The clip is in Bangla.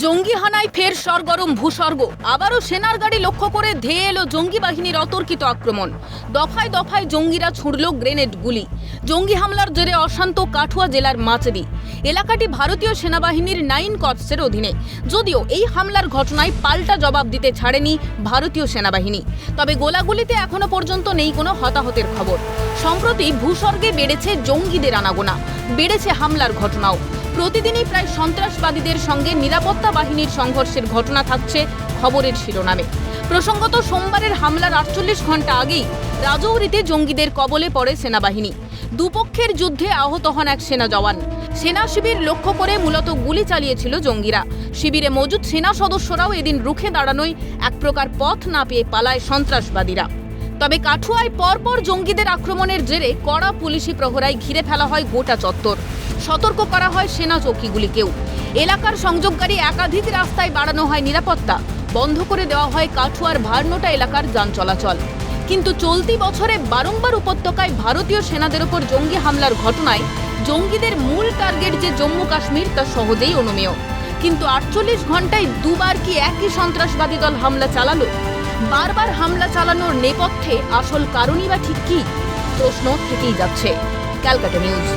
জঙ্গি হানায় ফের সরগরম ভূস্বর্গ। আবারও সেনার গাড়ি লক্ষ্য করে ধেয়ে এলো জঙ্গি বাহিনীর অতর্কিত আক্রমণ। দফায় দফায় জঙ্গিরা ছুড়ল গ্রেনেড গুলি। জঙ্গি হামলার জেরে অশান্ত কাঠুয়া জেলার মাচেদি এলাকাটি ভারতীয় সেনাবাহিনীর নাইন কর্পসের অধীনে। যদিও এই হামলার ঘটনায় পাল্টা জবাব দিতে ছাড়েনি ভারতীয় সেনাবাহিনী। তবে গোলাগুলিতে এখনও পর্যন্ত নেই কোনো হতাহতের খবর। সম্প্রতি ভূস্বর্গে বেড়েছে জঙ্গিদের আনাগোনা। বেড়েছে হামলার ঘটনাও। প্রতিদিনই প্রায় সন্ত্রাসবাদীদের সঙ্গে নিরাপত্তা বাহিনীর সংঘর্ষের ঘটনা থাকছে খবরের শিরোনামে। প্রসঙ্গত, সোমবারের হামলার আটচল্লিশ ঘণ্টা আগেই রাজৌরিতে জঙ্গিদের কবলে পড়ে সেনাবাহিনী। দুপক্ষের যুদ্ধে আহত হন এক সেনা জওয়ান। সেনা শিবির লক্ষ্য করে মূলত গুলি চালিয়েছিল জঙ্গিরা। শিবিরে মজুদ সেনা সদস্যরাও এদিন রুখে দাঁড়ানোয় এক প্রকার পথ না পেয়ে পালায় সন্ত্রাসবাদীরা। তবে কাঠুয়ায় পরপর জঙ্গিদের আক্রমণের জেরে কড়া পুলিশি প্রহরায় ঘিরে ফেলা হয় গোটা চত্বর। সতর্ক করা হয় সেনা চৌকিগুলিকেও। এলাকার সংযোগকারী একাধিক রাস্তায় বাড়ানো হয় নিরাপত্তা। বন্ধ করে দেওয়া হয় কাঠুয়ার ভারনোটা এলাকার যান চলাচল। কিন্তু চলতি বছরে বারংবার উপত্যকায় ভারতীয় সেনাদের ওপর জঙ্গি হামলার ঘটনায় জঙ্গিদের মূল টার্গেট যে জম্মু কাশ্মীর, তা সহজেই অনুমেয়। কিন্তু আটচল্লিশ ঘন্টায় দুবার কি একই সন্ত্রাসবাদী দল হামলা চালালো? বারবার হামলা চালানোর নেপথ্যে আসল কারণই বা ঠিক কি? প্রশ্ন থেকেই যাচ্ছে ক্যালকাটা নিউজ।